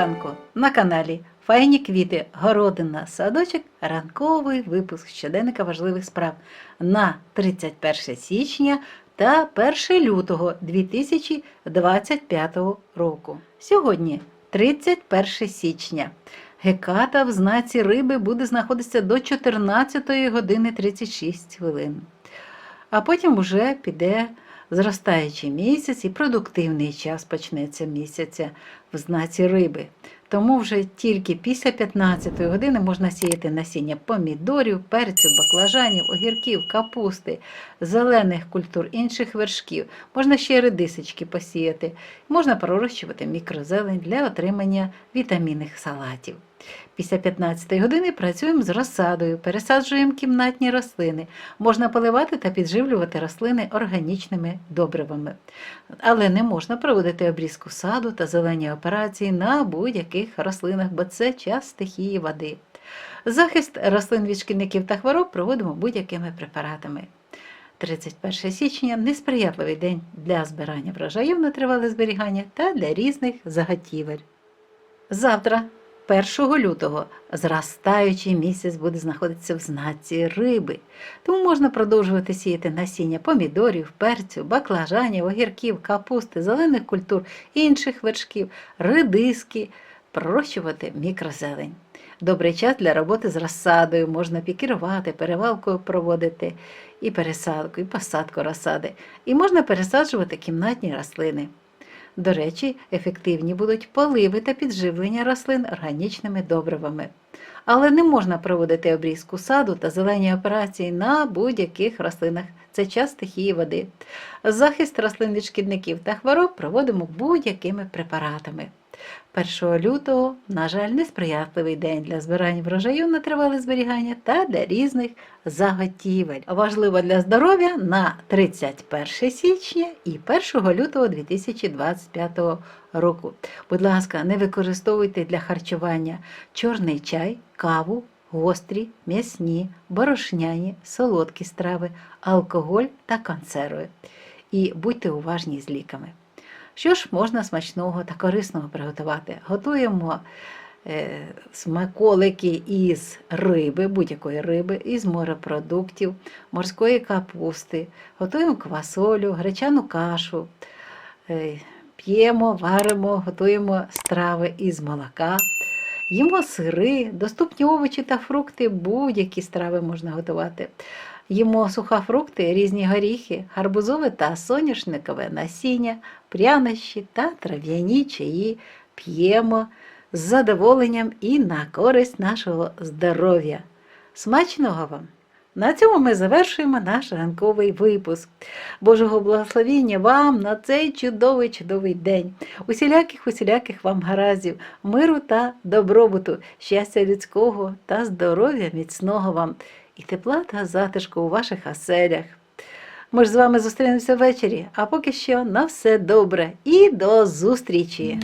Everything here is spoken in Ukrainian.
ранку на каналі Файні квіти, городина, садочок, ранковий випуск щоденника важливих справ на 31 січня та 1 лютого 2025 року. Сьогодні 31 січня. Геката в знаці риби буде знаходитися до 14 години 36 хвилин. А потім вже піде зростаючий місяць і продуктивний час почнеться місяця в знаці риби. Тому вже тільки після 15 години можна сіяти насіння помідорів, перцю, баклажанів, огірків, капусти, зелених культур, інших вершків. Можна ще редисочки посіяти. Можна пророщувати мікрозелень для отримання вітамінних салатів. Після 15 години працюємо з розсадою, пересаджуємо кімнатні рослини. Можна поливати та підживлювати рослини органічними добривами. Але не можна проводити обрізку саду та зелені операції на будь-яких рослинах, бо це час стихії води. Захист рослин від шкідників та хвороб проводимо будь-якими препаратами. 31 січня несприятливий день для збирання врожаїв на тривале зберігання та для різних заготівель. Завтра, 1 лютого, зростаючий місяць буде знаходитися в знаці риби, тому можна продовжувати сіяти насіння помідорів, перцю, баклажанів, огірків, капусти, зелених культур, інших вершків, редиски, пророщувати мікрозелень. Добрий час для роботи з розсадою, можна пікірувати, перевалку проводити, і пересадку, і посадку розсади. І можна пересаджувати кімнатні рослини. До речі, ефективні будуть поливи та підживлення рослин органічними добривами. Але не можна проводити обрізку саду та зелені операції на будь-яких рослинах. Це час стихії води. Захист рослин від шкідників та хвороб проводимо будь-якими препаратами. 1 лютого, на жаль, несприятливий день для збирання врожаю на тривале зберігання та для різних заготівель. Важливо для здоров'я на 31 січня і 1 лютого 2025 року. Будь ласка, не використовуйте для харчування чорний чай, каву, гострі, м'ясні, борошняні, солодкі страви, алкоголь та консерви. І будьте уважні з ліками. Що ж можна смачного та корисного приготувати? Готуємо е, смаколики із риби, будь-якої риби, із морепродуктів, морської капусти, готуємо квасолю, гречану кашу, е, п'ємо, варимо, готуємо страви із молока. Їмо сири, доступні овочі та фрукти, будь-які страви можна готувати. Їмо сухофрукти, різні горіхи, гарбузове та соняшникове насіння, прянощі та трав'яні чаї п'ємо з задоволенням і на користь нашого здоров'я. Смачного вам! На цьому ми завершуємо наш ранковий випуск. Божого благословіння вам на цей чудовий чудовий день. Усіляких усіляких вам гараздів, миру та добробуту, щастя людського та здоров'я міцного вам і тепла та затишку у ваших оселях. Ми ж з вами зустрінемося ввечері, а поки що на все добре і до зустрічі!